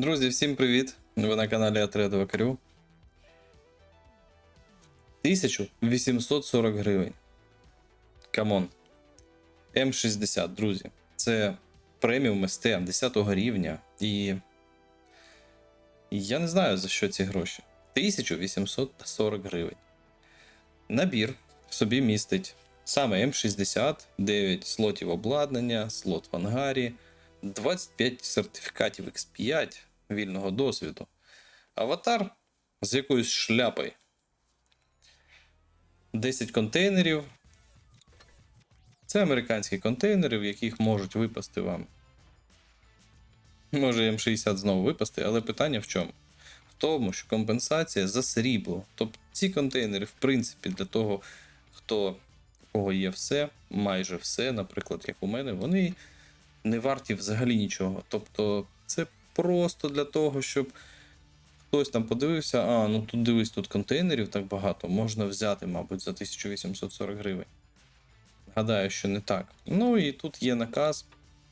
Друзі, всім привіт! Ви на каналі Атредова Крю. 1840 гривень. Камон. М60, друзі. Це преміум СТ 10 рівня. І. Я не знаю за що ці гроші. 1840 гривень. Набір в собі містить саме М60, 9 слотів обладнання, слот в ангарі, 25 сертифікатів X5 вільного досвіду, аватар з якоюсь шляпою, 10 контейнерів. Це американські контейнери, в яких можуть випасти вам. Може М60 знову випасти, але питання в чому? В тому, що компенсація за срібло. Тобто ці контейнери, в принципі, для того, хто кого є все, майже все, наприклад, як у мене, вони не варті взагалі нічого. Тобто, це просто для того, щоб хтось там подивився, а, ну тут дивись, тут контейнерів так багато, можна взяти, мабуть, за 1840 гривень. Гадаю, що не так. Ну і тут є наказ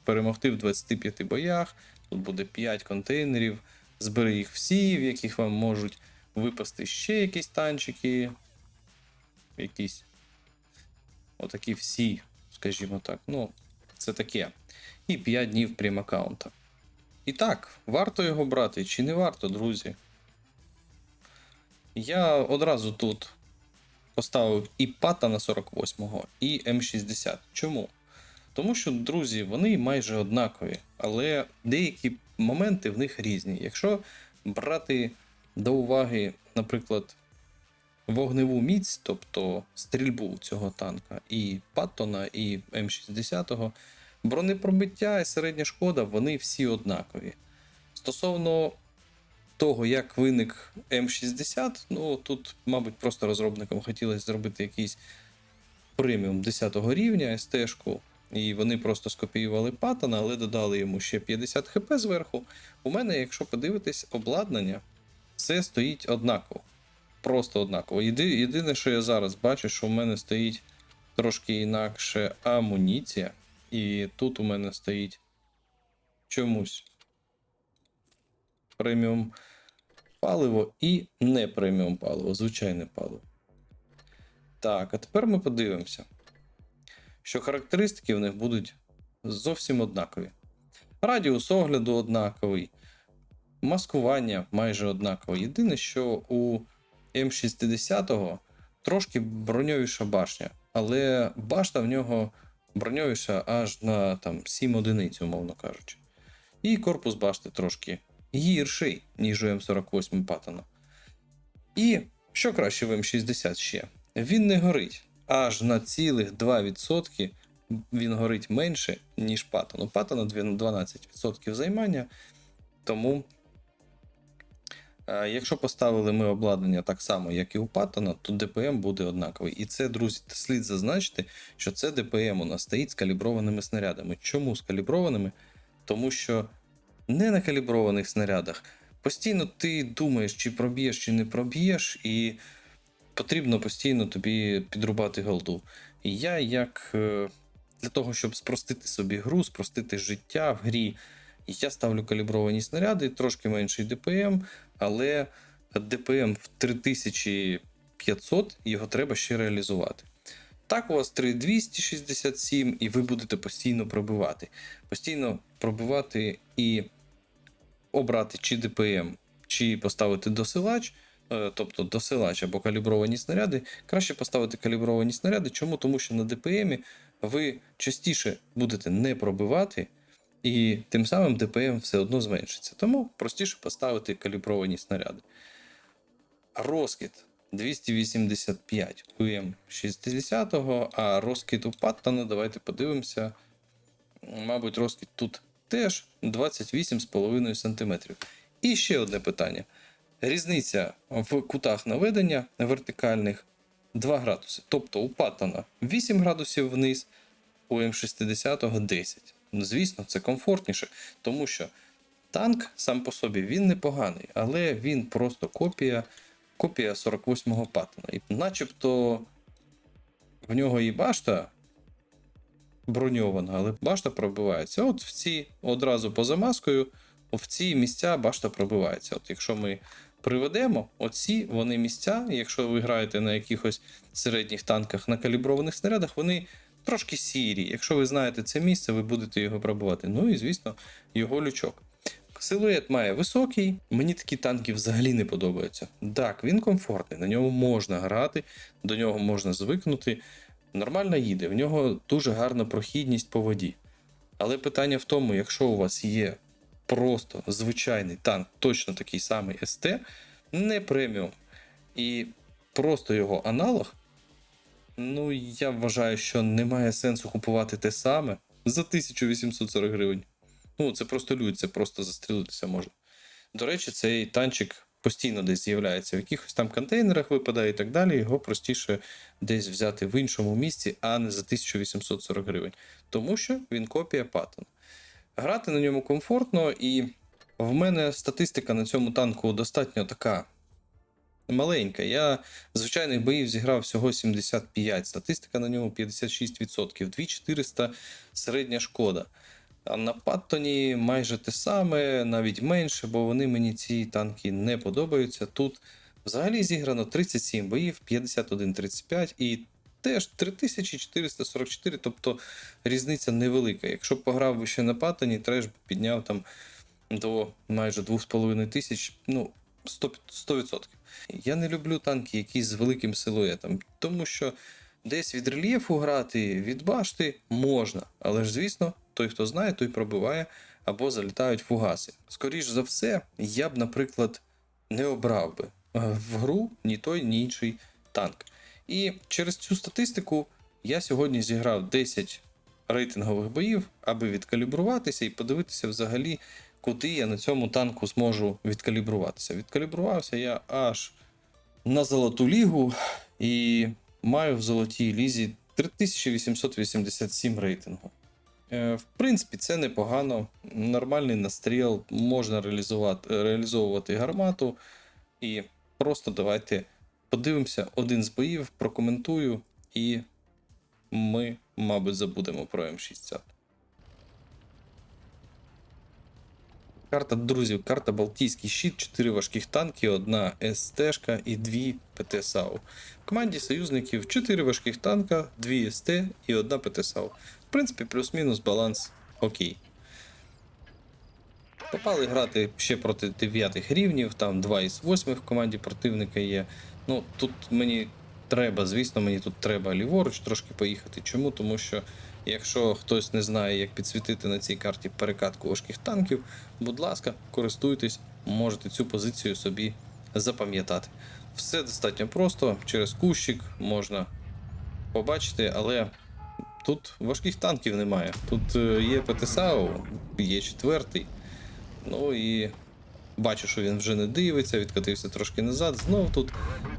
перемогти в 25 боях. Тут буде 5 контейнерів. Збери їх всі, в яких вам можуть випасти ще якісь танчики. Якісь. Отакі всі, скажімо так. Ну, це таке. І 5 днів прем аккаунта. І так, варто його брати чи не варто, друзі? Я одразу тут поставив і пата на 48-го, і М60. Чому? Тому що, друзі, вони майже однакові, але деякі моменти в них різні. Якщо брати до уваги, наприклад, вогневу міць, тобто стрільбу цього танка, і Паттона, і М60, бронепробиття і середня шкода, вони всі однакові. Стосовно того, як виник М60, ну тут, мабуть, просто розробникам хотілося зробити якийсь преміум 10 рівня СТ-шку, і вони просто скопіювали Паттона, але додали йому ще 50 хп зверху. У мене, якщо подивитись, обладнання, все стоїть однаково. Просто однаково. Єди, єдине, що я зараз бачу, що у мене стоїть трошки інакше амуніція. І тут у мене стоїть чомусь преміум паливо і не преміум паливо, звичайне паливо. Так, а тепер ми подивимося, що характеристики в них будуть зовсім однакові. Радіус огляду однаковий, маскування майже однакове. Єдине, що у М60 трошки броньовіша башня, але башта в нього броньовіша аж на там, 7 одиниць, умовно кажучи. І корпус башти трошки гірший, ніж у М48 Паттона. І що краще в М60 ще? Він не горить. Аж на цілих 2% він горить менше, ніж Паттон. У Паттона 12% займання. Тому, якщо поставили ми обладнання так само, як і у Паттона, то ДПМ буде однаковий. І це, друзі, слід зазначити, що це ДПМ у нас стоїть з каліброваними снарядами. Чому з каліброваними? Тому що не на каліброваних снарядах. Постійно ти думаєш, чи проб'єш, чи не проб'єш, і потрібно постійно тобі підрубати голду. І я, як е, для того, щоб спростити собі гру, спростити життя в грі, я ставлю калібровані снаряди, трошки менший ДПМ, але ДПМ в 3500 його треба ще реалізувати. Так, у вас 3267, і ви будете постійно пробивати. Постійно пробивати і обрати чи ДПМ, чи поставити досилач, е, тобто досилач або калібровані снаряди. Краще поставити калібровані снаряди. Чому? Тому що на ДПМ ви частіше будете не пробивати, і тим самим ДПМ все одно зменшиться. Тому простіше поставити калібровані снаряди. Розкид 285 у М60, а розкид у Паттона, давайте подивимося. Мабуть, розкид тут теж 28,5 см. І ще одне питання. Різниця в кутах наведення вертикальних 2 градуси. Тобто у Паттона 8 градусів вниз, у М60 10. Ну, Звісно, це комфортніше, тому що танк сам по собі він непоганий, але він просто копія копія 48-го Паттона. І начебто в нього і башта броньована, але башта пробивається. От в ці одразу поза маскою в ці місця башта пробивається. От якщо ми приведемо, оці вони місця, якщо ви граєте на якихось середніх танках на каліброваних снарядах, вони трошки сірі. Якщо ви знаєте це місце, ви будете його пробивати. Ну і звісно, його лючок. Силует має високий, мені такі танки взагалі не подобаються. Так, він комфортний, на ньому можна грати, до нього можна звикнути. Нормально їде, в нього дуже гарна прохідність по воді. Але питання в тому, якщо у вас є просто звичайний танк, точно такий самий СТ, не преміум, і просто його аналог, ну я вважаю, що немає сенсу купувати те саме за 1840 гривень. Ну, це просто людь, це просто застрілитися можна. До речі, цей танчик постійно десь з'являється в якихось там контейнерах випадає і так далі. Його простіше десь взяти в іншому місці, а не за 1840 гривень. Тому що він копія Паттон. Грати на ньому комфортно, і в мене статистика на цьому танку достатньо така маленька. Я звичайних боїв зіграв всього 75, статистика на ньому 56%, 2400 середня шкода. А на Паттоні майже те саме, навіть менше, бо вони мені ці танки не подобаються. Тут взагалі зіграно 37 боїв, 51-35 і теж 3444, тобто різниця невелика. Якщо б пограв би ще на Паттоні, треш б підняв там до майже 2,5 тисяч, ну, 100%. 100%. Я не люблю танки якісь з великим силуетом, тому що десь від рельєфу грати, від башти можна, але ж, звісно, той, хто знає, той пробиває або залітають фугаси. Скоріш за все, я б, наприклад, не обрав би е, в гру ні той, ні інший танк. І через цю статистику я сьогодні зіграв 10 рейтингових боїв, аби відкалібруватися і подивитися взагалі, куди я на цьому танку зможу відкалібруватися. Відкалібрувався я аж на золоту лігу і маю в золотій лізі 3887 рейтингу. Е, В принципі, це непогано. Нормальний настріл, можна реалізувати, реалізовувати гармату. І просто давайте подивимося один з боїв, прокоментую, і ми, мабуть, забудемо про М60. Карта друзів, карта Балтійський щит, 4 важких танки, одна СТ і 2 ПТ-САУ. В команді союзників 4 важких танка, 2 СТ і одна ПТ-САУ. В принципі, плюс-мінус баланс окей. Попали грати ще проти 9 рівнів, там 2 із 8 в команді противника є. Ну, тут мені треба, звісно, мені тут треба ліворуч трошки поїхати. Чому? Тому що якщо хтось не знає, як підсвітити на цій карті перекатку важких танків, будь ласка, користуйтесь, можете цю позицію собі запам'ятати. Все достатньо просто, через кущик можна побачити, але тут важких танків немає. Тут е, є ПТСАУ, є четвертий. Ну і бачу, що він вже не дивиться, відкатився трошки назад, знов тут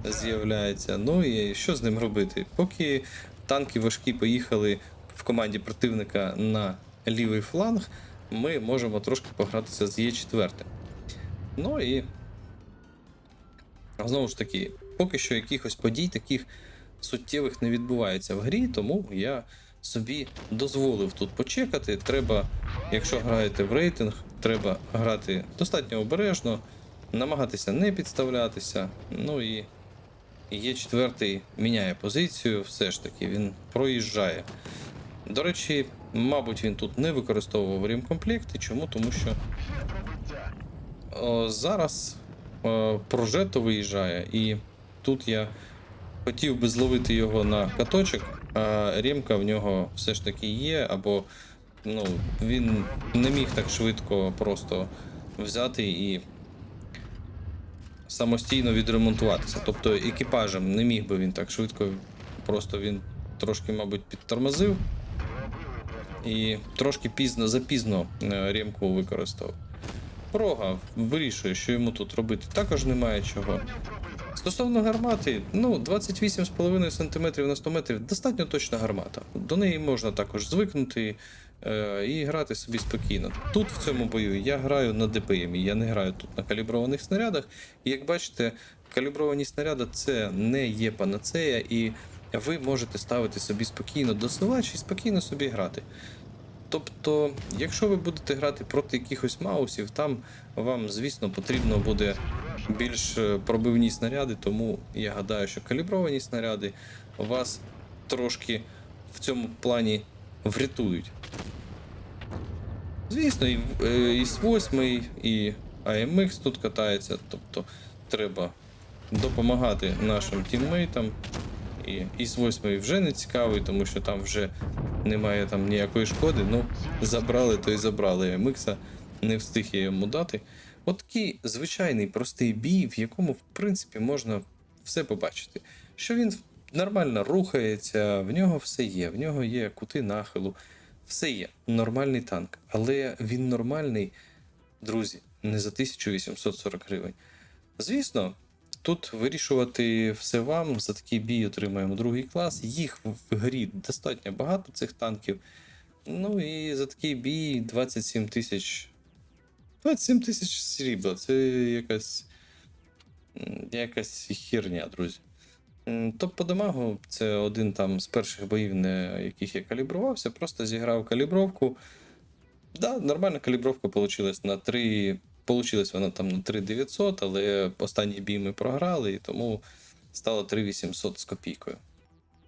з'являється. Ну і що з ним робити? Поки танки важкі поїхали в команді противника на лівий фланг, ми можемо трошки погратися з Є4. Ну і знову ж таки, поки що якихось подій таких суттєвих не відбувається в грі, тому я собі дозволив тут почекати. Треба, якщо граєте в рейтинг, треба грати достатньо обережно, намагатися не підставлятися. Ну і є четвертий міняє позицію, все ж таки, він проїжджає. До речі, мабуть, він тут не використовував ремкомплекти. Чому? Тому що о, зараз о, прожето виїжджає, і тут я хотів би зловити його на каточок, а ремка в нього все ж таки є, або ну, він не міг так швидко просто взяти і самостійно відремонтуватися. Тобто екіпажем не міг би він так швидко, просто він трошки, мабуть, підтормозив і трошки пізно запізно е, ремку використав. Прога вирішує, що йому тут робити також немає чого. Стосовно гармати, ну 28,5 см на 100 метрів достатньо точна гармата. До неї можна також звикнути е, і грати собі спокійно. Тут в цьому бою я граю на ДПМ, я не граю тут на каліброваних снарядах. І як бачите, калібровані снаряди це не є панацея, і ви можете ставити собі спокійно досилач і спокійно собі грати. Тобто, якщо ви будете грати проти якихось маусів, там вам, звісно, потрібно буде більш е, пробивні снаряди, тому я гадаю, що калібровані снаряди вас трошки в цьому плані врятують. Звісно, і, е, і з 8, і AMX тут катається, тобто треба допомагати нашим тіммейтам. І із 8 вже не цікавий, тому що там вже немає там ніякої шкоди. Ну, забрали, то й забрали MX, не встиг я йому дати. От такий звичайний простий бій, в якому, в принципі, можна все побачити. Що він нормально рухається, в нього все є, в нього є кути нахилу, все є. Нормальний танк. Але він нормальний, друзі, не за 1840 гривень. Звісно, тут вирішувати все вам. За такий бій отримаємо другий клас. Їх в грі достатньо багато цих танків. Ну і за такий бій 27 тисяч. 27 тисяч срібла. Це якась. якась херня, друзі. Топ по дамагу це один там з перших боїв, на яких я калібрувався. Просто зіграв калібровку. Да, нормальна калібровка вийшла на 3. Получилась вона там на 3900, але останній бій ми програли, і тому стало 3800 з копійкою.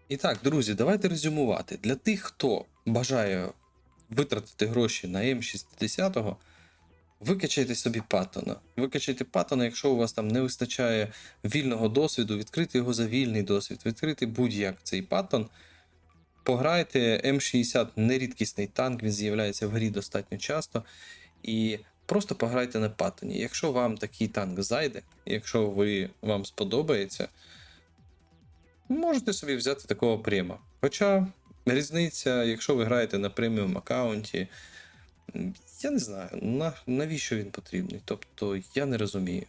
І так, друзі, давайте резюмувати. Для тих, хто бажає витратити гроші на М60, викачайте собі паттона. Викачайте паттона, якщо у вас там не вистачає вільного досвіду, відкрити його за вільний досвід, відкрити будь-як цей паттон. Пограйте, М60 нерідкісний танк, він з'являється в грі достатньо часто. І просто пограйте на паттоні. Якщо вам такий танк зайде, якщо ви, вам сподобається, можете собі взяти такого према. Хоча різниця, якщо ви граєте на преміум аккаунті, я не знаю, на, навіщо він потрібний. Тобто я не розумію.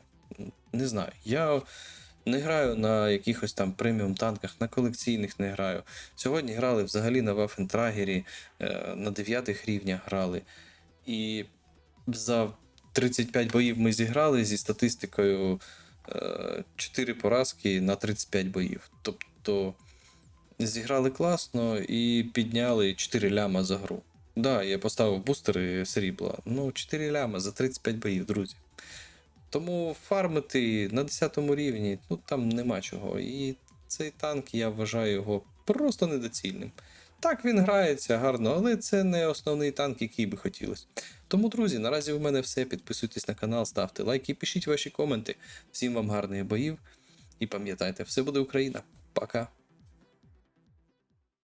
Не знаю. Я не граю на якихось там преміум танках, на колекційних не граю. Сьогодні грали взагалі на е, на 9 рівнях грали. І за 35 боїв ми зіграли зі статистикою 4 поразки на 35 боїв. Тобто зіграли класно і підняли 4 ляма за гру. Да, я поставив бустери срібла. Ну, 4 ляма за 35 боїв, друзі. Тому фармити на 10 рівні, ну там нема чого. І цей танк, я вважаю його просто недоцільним. Так, він грається гарно, але це не основний танк, який би хотілося. Тому, друзі, наразі в мене все. Підписуйтесь на канал, ставте лайки, пишіть ваші коменти. Всім вам гарних боїв. І пам'ятайте, все буде Україна. Пока.